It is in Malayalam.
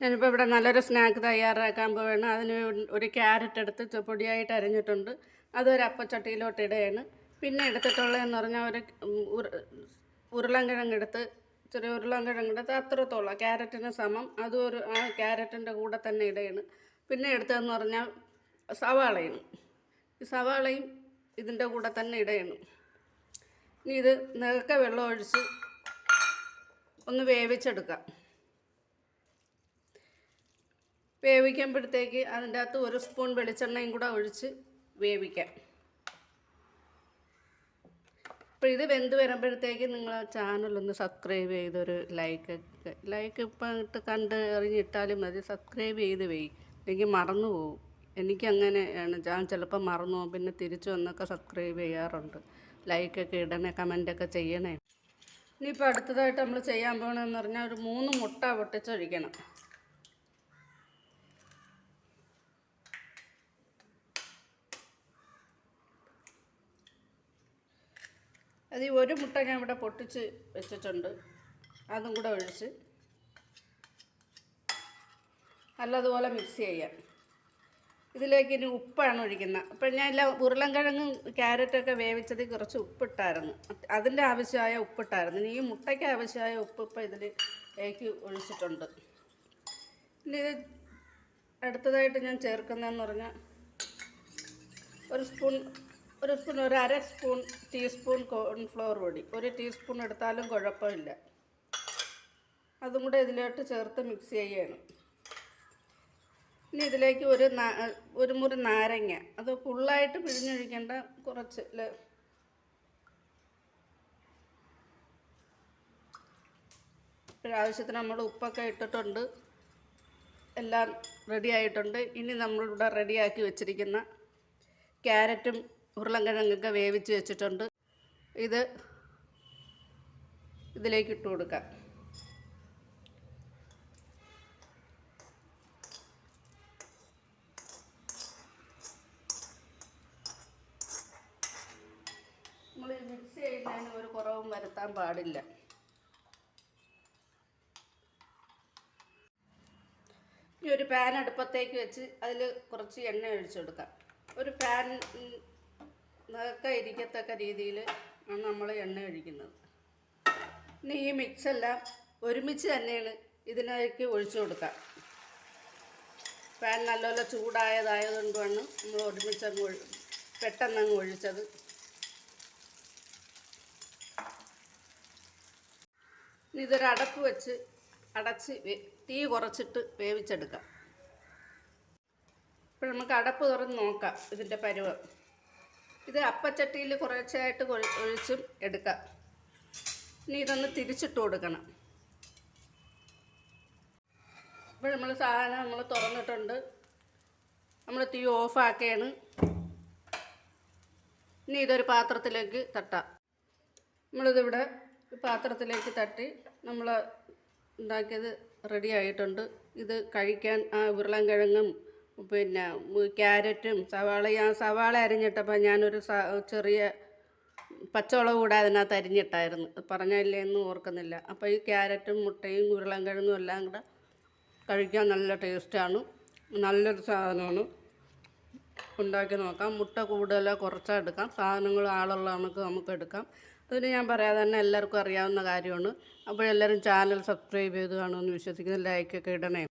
ഞാനിപ്പോൾ ഇവിടെ നല്ലൊരു സ്നാക്ക് തയ്യാറാക്കാൻ പോവുകയാണ് അതിന് ഒരു ക്യാരറ്റ് എടുത്ത് പൊടിയായിട്ട് അരിഞ്ഞിട്ടുണ്ട്. അതൊരു അപ്പച്ചട്ടിയിലോട്ട് ഇടുകയാണ്. പിന്നെ എടുത്തിട്ടുള്ളതെന്ന് പറഞ്ഞാൽ ഒരു ഉരുളൻകിഴങ്ങ് എടുത്ത് ചെറിയ ഉരുളൻകിഴങ്ങ് എടുത്ത് അത്രത്തോളം. ക്യാരറ്റിന് സമം. അതും ഒരു ആ ക്യാരറ്റിന്റെ കൂടെ തന്നെ ഇടുകയാണ്. പിന്നെ എടുത്തതെന്ന് പറഞ്ഞാൽ സവാളയും. സവാളയും ഇതിന്റെ കൂടെ തന്നെ ഇടയാണ് ഇനി ഇത് നിറക്കെ വെള്ളം ഒഴിച്ച് ഒന്ന് വേവിച്ചെടുക്കാം. വേവിക്കുമ്പോഴത്തേക്ക് അതിന്റെ അകത്ത് ഒരു സ്പൂൺ വെളിച്ചെണ്ണയും കൂടെ ഒഴിച്ച് വേവിക്കാം. അപ്പോൾ ഇത് വെന്ത് വരുമ്പോഴത്തേക്ക് നിങ്ങൾ ചാനലൊന്ന് സബ്സ്ക്രൈബ് ചെയ്തൊരു ലൈക്ക് ലൈക്ക് ഇപ്പം ഇട്ട് കണ്ട് എറിഞ്ഞിട്ടാലും മതി. സബ്സ്ക്രൈബ് ചെയ്ത് വെയ് എനിക്ക് മറന്നു പോകും എനിക്കങ്ങനെയാണ് ഞാൻ ചിലപ്പോൾ മറന്നു പോകും പിന്നെ തിരിച്ചു വന്നൊക്കെ സബ്സ്ക്രൈബ് ചെയ്യാറുണ്ട്. ലൈക്കൊക്കെ ഇടണേ കമന്റൊക്കെ ചെയ്യണേ. ഇനിയിപ്പോൾ അടുത്തതായിട്ട് നമ്മൾ ചെയ്യാൻ പോകണമെന്ന് പറഞ്ഞാൽ ഒരു മൂന്ന് മുട്ട പൊട്ടിച്ചൊഴിക്കണം. അത് ഈ ഒരു മുട്ട ഞാൻ ഇവിടെ പൊട്ടിച്ച് വെച്ചിട്ടുണ്ട്. അതും കൂടെ ഒഴിച്ച് നല്ലതുപോലെ മിക്സ് ചെയ്യാം. ഇതിലേക്ക് ഇനി ഉപ്പാണ് ഒഴിക്കുന്നത് അപ്പം ഞാൻ എല്ലാം ഉരുളൻകിഴങ്ങും ക്യാരറ്റൊക്കെ വേവിച്ചതിൽ കുറച്ച് ഉപ്പിട്ടായിരുന്നു. അതിന്റെ ആവശ്യമായ ഉപ്പിട്ടായിരുന്നു. ഇനി ഈ മുട്ടയ്ക്ക് ആവശ്യമായ ഉപ്പ് ഇപ്പം ഇതിലേക്ക് ഒഴിച്ചിട്ടുണ്ട്. ഇനി ഇത് അടുത്തതായിട്ട് ഞാൻ ചേർക്കുന്നതെന്ന് പറഞ്ഞാൽ ഒരു സ്പൂൺ ഒരു സ്പൂൺ ഒരു അര സ്പൂൺ ടീസ്പൂൺ കോൺഫ്ലവർ പൊടി. ഒരു ടീസ്പൂൺ എടുത്താലും കുഴപ്പമില്ല. അതും കൂടെ ഇതിലോട്ട് ചേർത്ത് മിക്സ് ചെയ്യണം. ഇനി ഇതിലേക്ക് ഒരു ഒരു മുറി നാരങ്ങ. അത് ഫുള്ളായിട്ട് പിഴിഞ്ഞൊഴിക്കേണ്ട കുറച്ച് ആവശ്യത്തിന് നമ്മൾ ഉപ്പൊക്കെ ഇട്ടിട്ടുണ്ട്. എല്ലാം റെഡി ആയിട്ടുണ്ട്. ഇനി നമ്മളിവിടെ റെഡിയാക്കി വെച്ചിരിക്കുന്ന ക്യാരറ്റും ഉരുളൻകിഴങ്ങൊക്കെ വേവിച്ച് വെച്ചിട്ടുണ്ട്. ഇത് ഇതിലേക്ക് ഇട്ട് കൊടുക്കാം. നമ്മൾ മിക്സ് ചെയ്യുന്നതിന് ഒരു കുറവും വരുത്താൻ പാടില്ല. ഇനി ഒരു പാൻ അടുപ്പത്തേക്ക് വെച്ച് അതിൽ കുറച്ച് എണ്ണ ഒഴിച്ചു കൊടുക്കാം. ഒരു പാൻ നിറക്കെ ഇരിക്കത്തക്ക രീതിയിൽ ആണ് നമ്മൾ എണ്ണ ഒഴിക്കുന്നത്. ഇനി ഈ മിക്സ് എല്ലാം ഒരുമിച്ച് തന്നെയാണ് ഇതിനേക്ക് ഒഴിച്ചു കൊടുക്കാം പാൻ നല്ലപോലെ ചൂടായതായതുകൊണ്ടാണ് നമ്മൾ ഒരുമിച്ച് അങ്ങ് പെട്ടെന്ന് അങ്ങ് ഒഴിച്ചത്. ഇനി അടപ്പ് വെച്ച് അടച്ച് തീ കുറച്ചിട്ട് വേവിച്ചെടുക്കാം. ഇപ്പോൾ നമുക്ക് അടപ്പ് തുറന്ന് നോക്കാം ഇതിന്റെ പരുവം. ഇത് അപ്പച്ചട്ടിയിൽ കുറച്ചായിട്ട് ഒഴിച്ചും എടുക്കാം. ഇനി ഇതൊന്ന് തിരിച്ചിട്ട് കൊടുക്കണം. ഇപ്പോൾ നമ്മൾ സാധനം നമ്മൾ തുറന്നിട്ടുണ്ട്. നമ്മൾ തീ ഓഫാക്കുകയാണ് ഇനി ഇതൊരു പാത്രത്തിലേക്ക് തട്ടാം. നമ്മളിതിവിടെ പാത്രത്തിലേക്ക് തട്ടി നമ്മൾ ഉണ്ടാക്കിയത് റെഡി ആയിട്ടുണ്ട്. ഇത് കഴിക്കാൻ ആ ഉരുളൻകിഴങ്ങും പിന്നെ ക്യാരറ്റും സവാള ഞാൻ സവാള അരിഞ്ഞിട്ടപ്പോൾ ഞാനൊരു ചെറിയ പച്ചമുളക് കൂടെ അതിനകത്ത് അരിഞ്ഞിട്ടായിരുന്നു. പറഞ്ഞില്ലേ എന്ന് ഓർക്കുന്നില്ല. അപ്പോൾ ഈ ക്യാരറ്റും മുട്ടയും ഉരുളൻകിഴങ്ങും എല്ലാം കൂടെ കഴിക്കാൻ നല്ല ടേസ്റ്റാണ്. നല്ലൊരു സാധനമാണ്. ഉണ്ടാക്കി നോക്കാം. മുട്ട കൂടുതലോ കുറച്ചോ എടുക്കാം. സാധനങ്ങൾ ആളുള്ള കണക്ക് നമുക്ക് എടുക്കാം. അതിന് ഞാൻ പറയാതെ തന്നെ എല്ലാവർക്കും അറിയാവുന്ന കാര്യമാണ്. അപ്പോൾ എല്ലാവരും ചാനൽ സബ്സ്ക്രൈബ് ചെയ്ത് കാണുമെന്ന് വിശ്വസിക്കുന്നു. ലൈക്കൊക്കെ ഇടണേ.